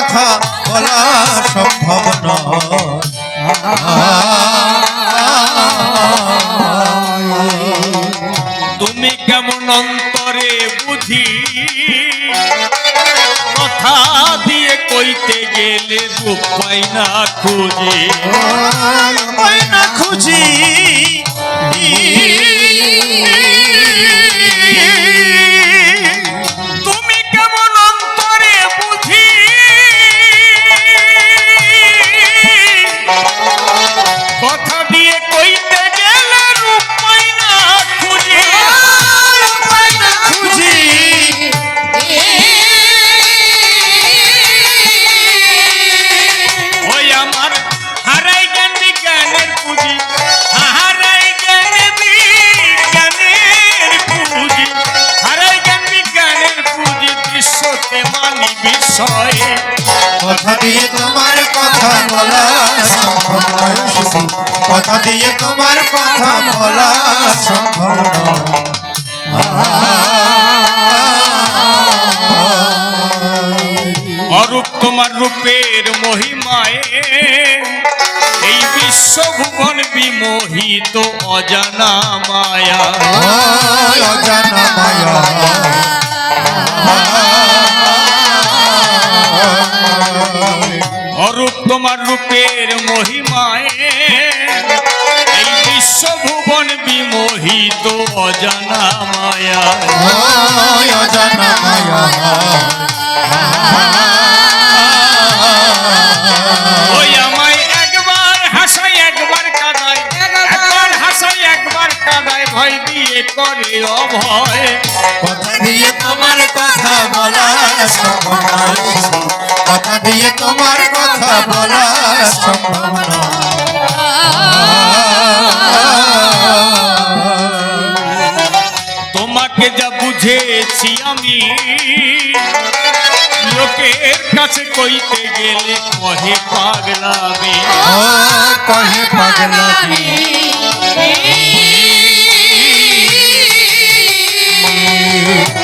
কথা বলা সম্ভব তুমি কেমন অন্তরে বুঝি? কথা দিয়ে কইতে গেলে পাই না খুঁজে। না খুঁজি। কথা দিয়ে তোমার কথা বলা সম্ভব। অরূপ তোমার রূপের মহিমায় এই বিশ্বভুবন বিমোহিত অজানা মায়া। অজানা মায়া। অরূপ তোমার রূপের মহিমায় বিশ্বভুবন বিমোহিত অজানা মায়া। অজানা মায়া। ওই আমায় একবার হাসাই একবার কাঁদায় একবার হাসাই একবার কাঁদায় ভয় দিয়ে করে অভয়। কথা দিয়ে তোমার কথা বলা কথা দিয়ে তোমার কথা বলা বুঝেছি আমি। লোকের কাছে কইতে গেলে কহে পাগলামি। কহে পাগলামি। তোমাকে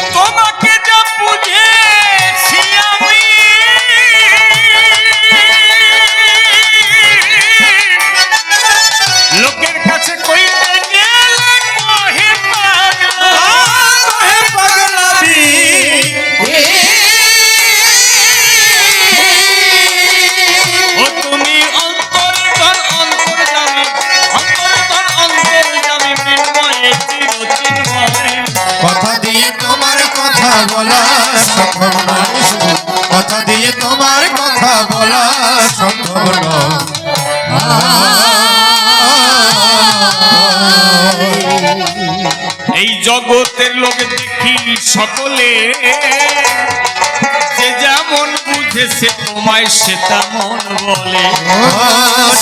কথা দিয়ে তোমার কথা বলা সম্ভব এই জগতের লোক দেখি সকলে যে যেমন বুঝে সে তোমায় সে তেমন বলে।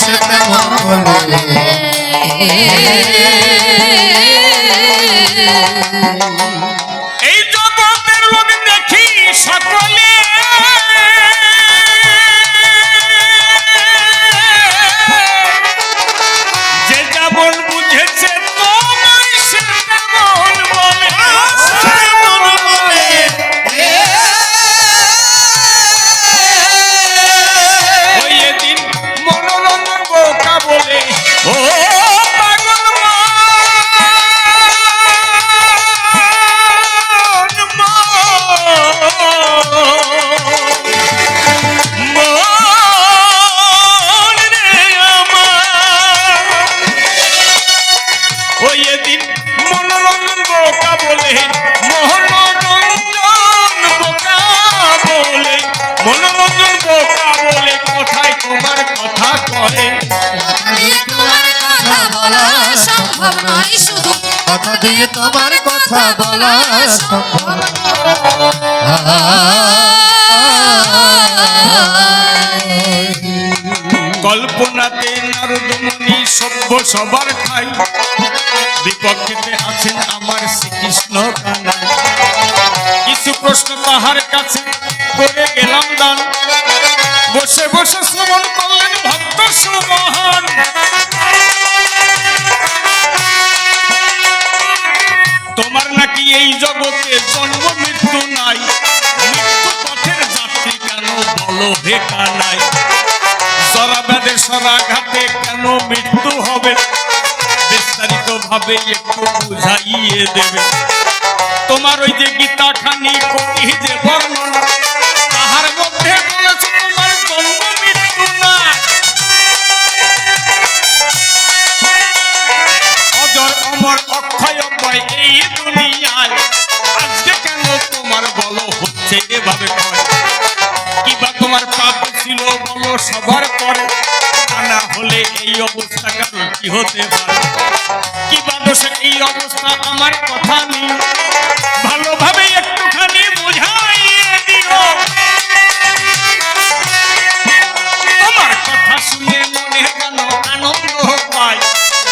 সে তেমন বলে। এই কথা বলা কল্পনাতে নারদমণি সভ্য সবার ঠাই বিপক্ষেতে আছেন আমার শ্রীকৃষ্ণ কিছু প্রশ্ন তাহার কাছে করে গেলাম দান। বসে বসে শ্রবণ করলেন ভক্ত সুমহান এই জগতে জন্ম, মৃত্যু নাই। মৃত্যু পথের যাত্রী কেন বলো হে কানাই সরাবেদে সরাঘাতে কেন মৃত্যু হবে? বিস্তারিত ভাবে একটু বুঝাইয়ে দেবে। তোমার ওই যে গীতা খানি করি যে বর্ণনা, তাহার মধ্যে বলেছে অক্ষয় এই আজকে কেন তোমার বলো হচ্ছে এভাবে কয়? কিবা তোমার পাপ ছিল বলো সবার পরে? না হলে এই অবস্থা কারণ হতে পারে? কিবা দোষে এই অবস্থা আমার কথা নেই ভালোভাবে একটুখানি বুঝাইয়ে দিও তোমার কথা শুনে মনে যেন আনন্দ পাই।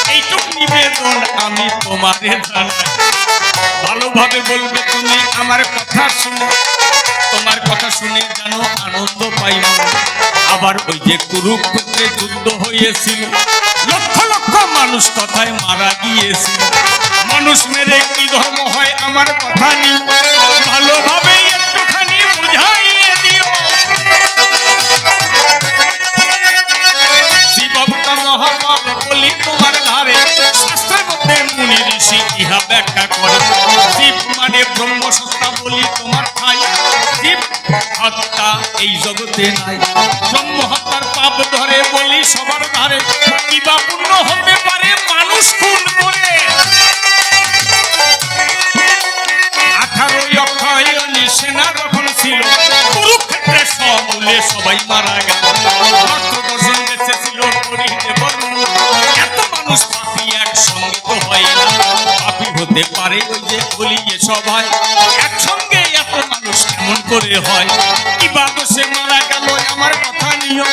এইটুক নিবেদন আমি তোমারে জানাই। ভালোভাবে বলবে তুমি আমার কথা শুনো। তোমার কথা শুনে জানো আনন্দ পাই আবার ওই যে কুরুক্ষেত্রে যুদ্ধ হয়েছিল, লক্ষ লক্ষ মানুষ কথায় মারা গিয়েছিল। মানুষ মেরে কি ধর্ম হয় আমার কথা নেই ভালোভাবে ইহা ব্যাখ্যা করে। শিব মানে ব্রহ্ম বলি তোমার ঠাই শিব হত্যা এই জগতে নাই। ব্রহ্ম হত্যার পাপ ধরে বলি সবার ধারে। কিবা পূর্ণ হতে পারে মানুষ খুন করে। আঠারোই অক্ষয়ণী সেনা যখন ছিল। কুরুক্ষেত্রে সমূলে সবাই মারা গেল। ছিল এত মানুষ পাপি একসঙ্গে তো হয় না। হতে পারে ওই যে বলিয়ে সবাই। একসঙ্গে এত মানুষ কেমন করে হয়? কি বাদসে মারা গেল, আমার কথা নিও।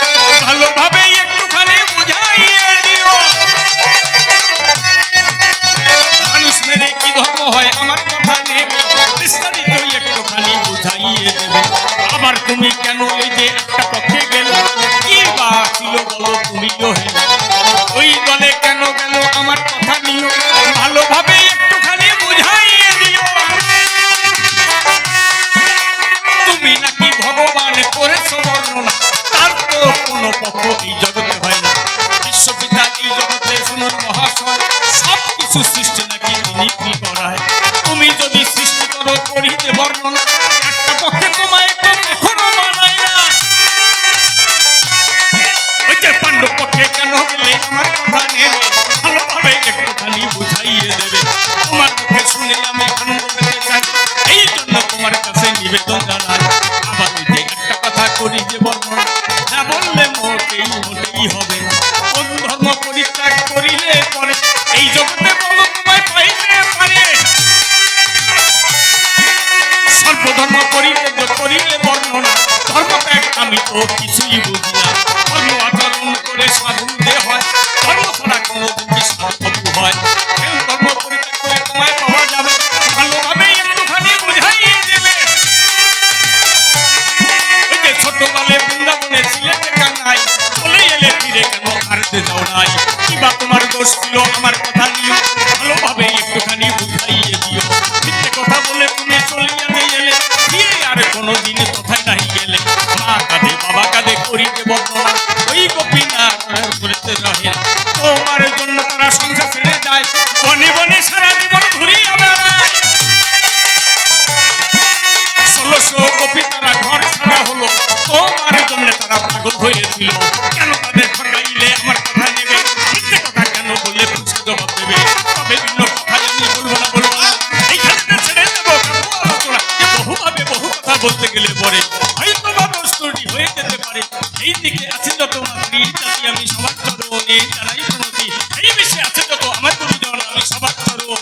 ভালোভাবে একটুখানি বুঝাইয়ে দিও। মানুষ মেরে কি ধর্ম হয়, আমার কথা একটুখানি বুঝাইয়ে দেবে। আবার তুমি কেন এই যে একটা পক্ষে গেলে? কি বা ছিল বলো তুমিও ওই দলে কেন গেল, আমার কথা নিও। ভালোভাবে করেছ বর্ণনা? তার তো কোনো পক্ষ এই জগতে হয় না। বিশ্বপিতা এই জগতে শুনুন মহাশয়। সব কিছু সৃষ্টি নাকি তিনি কি করায়? তুমি যদি সৃষ্টি করো করিতে বর্ণনা। পাণ্ডব পক্ষে কেন গেলে আমার কথা নেবে মোটেই হবে? কোন ধর্ম পরিত্যাগ করিলে পরে এই জগতে বলো তোমায় পাইতে পারে। সর্বধর্ম পরিত্যাগ করিলে বর্ণনা ধর্মত্যাগ আমি তো কিছুই বুঝি হয়তো বা দোষটি হয়ে যেতে পারে। এই দিকে আছে যত আমি সবার প্রণতি। এই বিষয়ে আছে যত আমার আমি সবার করে দেবো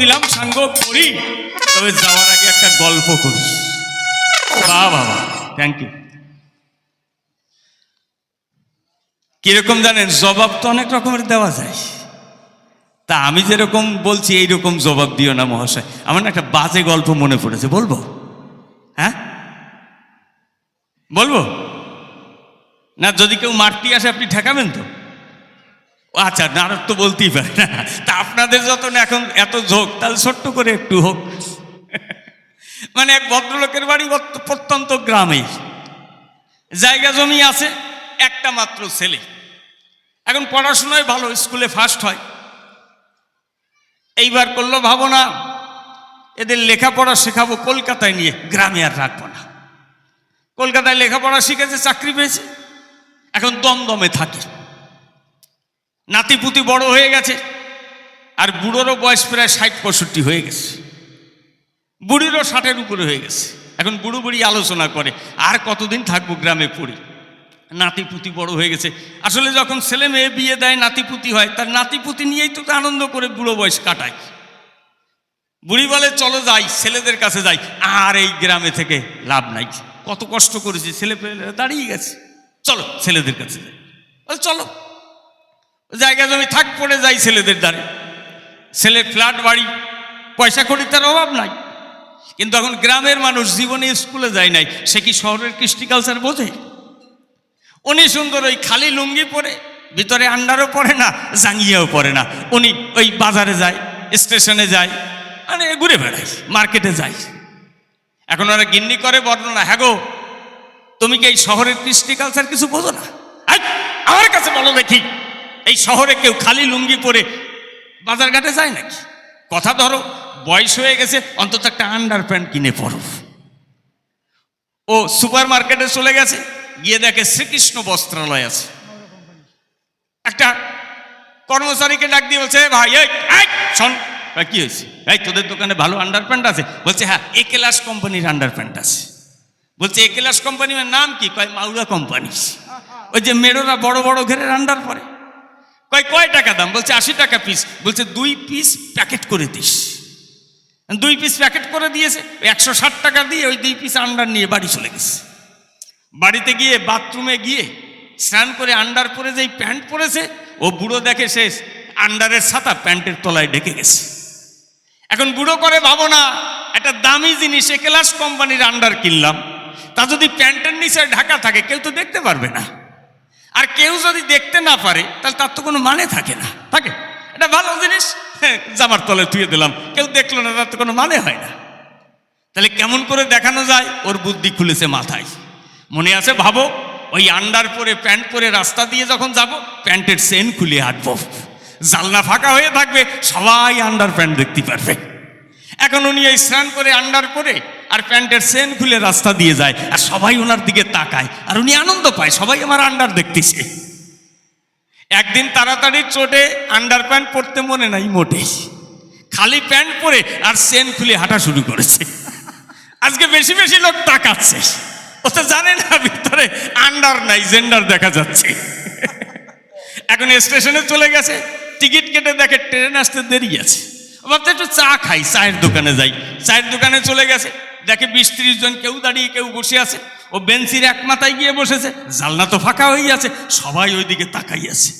দিলাম সাঙ্গ করি। তবে যাওয়ার আগে একটা গল্প করি। বাবা থ্যাংক ইউ কীরকম জানেন, জবাব তো অনেক রকমের দেওয়া যায়। তা আমি যেরকম বলছি, এইরকম জবাব দিও না মহাশয়। আমার একটা বাজে গল্প মনে পড়েছে, বলব? বলব? না, যদি কেউ মারতে আসে, আপনি ঠেকাবেন তো? আচ্ছা নারদ তো বলতেই পারে না। তা আপনাদের যত না এখন এত ঝোঁক, তাহলে ছোট্ট করে একটু হোক। মানে এক ভদ্রলোকের বাড়ি প্রত্যন্ত গ্রামেই। জায়গা জমি আছে, একটা মাত্র ছেলে। এখন পড়াশোনায় ভালো, স্কুলে ফার্স্ট হয়। এইবার করল ভাবনা, এদের লেখাপড়া শেখাবো কলকাতায় নিয়ে, গ্রামে আর রাখব না। কলকাতায় লেখাপড়া শিখেছে, চাকরি পেয়েছে। এখন দমদমে থাকে। নাতিপুতি বড় হয়ে গেছে, আর বুড়োরও বয়স প্রায় ষাট পঁয়ষট্টি হয়ে গেছে। বুড়িরও ষাটের উপরে হয়ে গেছে। এখন বুড়ো বুড়ি আলোচনা করে, আর কতদিন থাকব গ্রামে পড়ি? নাতিপুতি বড় হয়ে গেছে। আসলে যখন ছেলে মেয়ে বিয়ে দেয়, নাতিপুতি হয়, তার নাতিপুতি নিয়েই তো আনন্দ করে বুড়ো বয়স কাটায়। বুড়ি বলে, চলো যাই, ছেলেদের কাছে যাই। আর এই গ্রামে থেকে লাভ নাই। কত কষ্ট করেছি, ছেলে পেলে দাঁড়িয়ে গেছে। চলো, ছেলেদের কাছে যাই। চলো। জায়গা জমি থাক, পড়ে যাই ছেলেদের দ্বারে। ছেলের ফ্ল্যাট, বাড়ি, পয়সা করি তার অভাব নাই। কিন্তু এখন গ্রামের মানুষ জীবনে স্কুলে যায় নাই, সে কি শহরের কৃষ্টি কালচার বোঝে? উনি সুন্দর ওই খালি লুঙ্গি পরে, ভিতরে আন্ডারও পরে না, জাঙ্গিয়াও পরে না। উনি ওই বাজারে যায়, স্টেশনে যায় মানে ঘুরে বেড়ায়, মার্কেটে যায়। এখন ওরা গিন্নি করে, বর্ণনা হ্যাঁ গো, তুমি কি এই শহরের কৃষ্টি কালচার কিছু বোঝো না? আমার কাছে বলো দেখি, এই শহরে কেউ খালি লুঙ্গি পরে বাজার ঘাটে যায় নাকি? কথা ধরো, বয়স হয়ে গেছে, অন্তত একটা আন্ডার প্যান্ট কিনে পড়ো ও সুপার মার্কেটে চলে গেছে, গিয়ে দেখে শ্রীকৃষ্ণ বস্ত্রালয় আছে। একটা কর্মচারীকে ডাক দিয়ে বলছে ভাই শোন কি হয়েছে? এই, তোদের দোকানে ভালো আন্ডার প্যান্ট আছে? বলছে হ্যাঁ এ ক্লাস কোম্পানির আন্ডার প্যান্ট আছে। বলছে এ ক্লাস কোম্পানির নাম কি? কয়, মাউরা কোম্পানি ওই যে মেয়েরা বড় বড় ঘেরের আন্ডার পরে। কয় কয় টাকা দাম? বলছে, আশি টাকা পিস বলছে, দুই পিস প্যাকেট করে দিস। দুই পিস প্যাকেট করে দিয়েছে, একশো ষাট টাকা দিয়ে ওই দুই পিস আন্ডার নিয়ে বাড়ি চলে গেছে। বাড়িতে গিয়ে বাথরুমে গিয়ে স্নান করে আন্ডার পরে যেই প্যান্ট পরেছে, ও বুড়ো দেখে শেষ আন্ডারের ছাতা প্যান্টের তলায় ঢেকে গেছে। এখন বুড়ো করে ভাবো না একটা দামি জিনিস এ ক্লাস কোম্পানির আন্ডার কিনলাম। তা যদি প্যান্টের নিচে ঢাকা থাকে কেউ তো দেখতে পারবে না। আর কেউ যদি দেখতে না পারে তাহলে তার তো কোনো মানে থাকে না। থাকে? এটা ভালো জিনিস। হ্যাঁ, জামার তলে থুয়ে দিলাম। কেউ দেখল না তার তো কোনো মানে হয় না। তাহলে কেমন করে দেখানো যায়? ওর বুদ্ধি খুলেছে মাথায়। মনে আছে ভাবো ওই আন্ডার পরে প্যান্ট পরে রাস্তা দিয়ে যখন যাব প্যান্টের চেন খুলে হাঁটবো। জালনা ফাঁকা হয়ে থাকবে, সবাই আন্ডার প্যান্ট দেখতে পারবে। এখন উনি এই স্নান করে আন্ডার করে আর প্যান্টের চেন খুলে রাস্তা দিয়ে যায় আর সবাই ওনার দিকে তাকায় আর উনি আনন্দ পায়, সবাই আমার আন্ডার দেখতেছে। একদিন তাড়াতাড়ি চোটে আন্ডার প্যান্ট পরতে মনে নাই মোটে খালি প্যান্ট পরে আর সেন খুলে হাঁটা শুরু করেছে। আজকে বেশি বেশি লোক তাকাচ্ছে। ও তো জানে না, ভিতরে আন্ডার নাই জেন্ডার দেখা যাচ্ছে। এখন স্টেশনে চলে গেছে। টিকিট কেটে দেখে ট্রেন আসতে দেরি আছে। ও ভাবছে একটু চা খাই, চায়ের দোকানে যাই। চায়ের দোকানে চলে গেছে। দেখে বিশ ত্রিশ জন কেউ দাঁড়িয়ে কেউ বসে আছে। ও বেঞ্চির এক মাথায় গিয়ে বসেছে। জালনা তো ফাঁকা হয়ে আছে। সবাই ওইদিকে তাকাই আছে।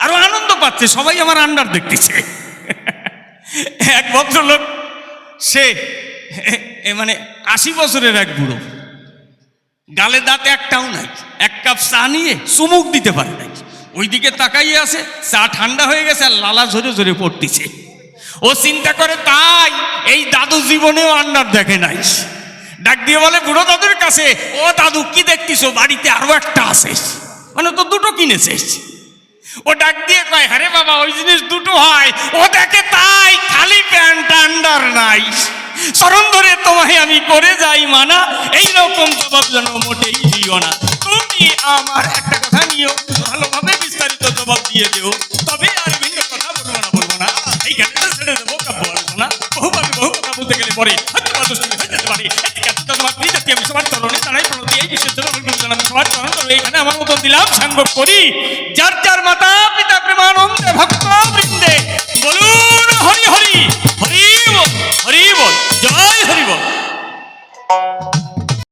আরও আনন্দ পাচ্ছে। সবাই আমার আন্ডার দেখতেছে। এক ভদ্রলোক, সে মানে আশি বছরের এক বুড়ো। গালে দাঁত একটাও নাই। এক কাপ চা নিয়ে চুমুক দিতে পারে নাই। ওইদিকে তাকাইয়ে আছে, চা ঠান্ডা হয়ে গেছে আর লালা ঝরে ঝরে পড়তেছে। ও চিন্তা করে, তাই এই দাদু জীবনেও আন্ডার দেখে নাই। ডাক দিয়ে বলে, বুড়ো দাদুর কাছে, ও দাদু কি দেখতিস বাড়িতে আরও একটা আছে। মানে তো দুটো কিনেছিস ও ডাক দিয়ে কয় আরে বাবা, ওই জিনিস দুটো হয়। ও দেখে তাই খালি প্যান্ট আন্ডার নাই। স্মরণ ধরে তোমায় আমি করে যাই মানা। এই রকম জবাব যেন মোটেই দিও না। তুমি আমার একটা কথা নিও। দিয়ে দিও। তবে আর ভিন্ন কথা বলব না বলব না। এই গানটা ছেড়ে দেবো কাব্য আলোচনা বহুভাবে বহু কথা বলতে গেলে পরে হয়তো বা দুষ্টুমি হয়ে যেতে পারে। তোমার আমি সবার চরণে তারাই এই বিশেষ আমি সবার চরণ এইখানে আমার মতন দিলাম। সাংবাদ করি, যার যার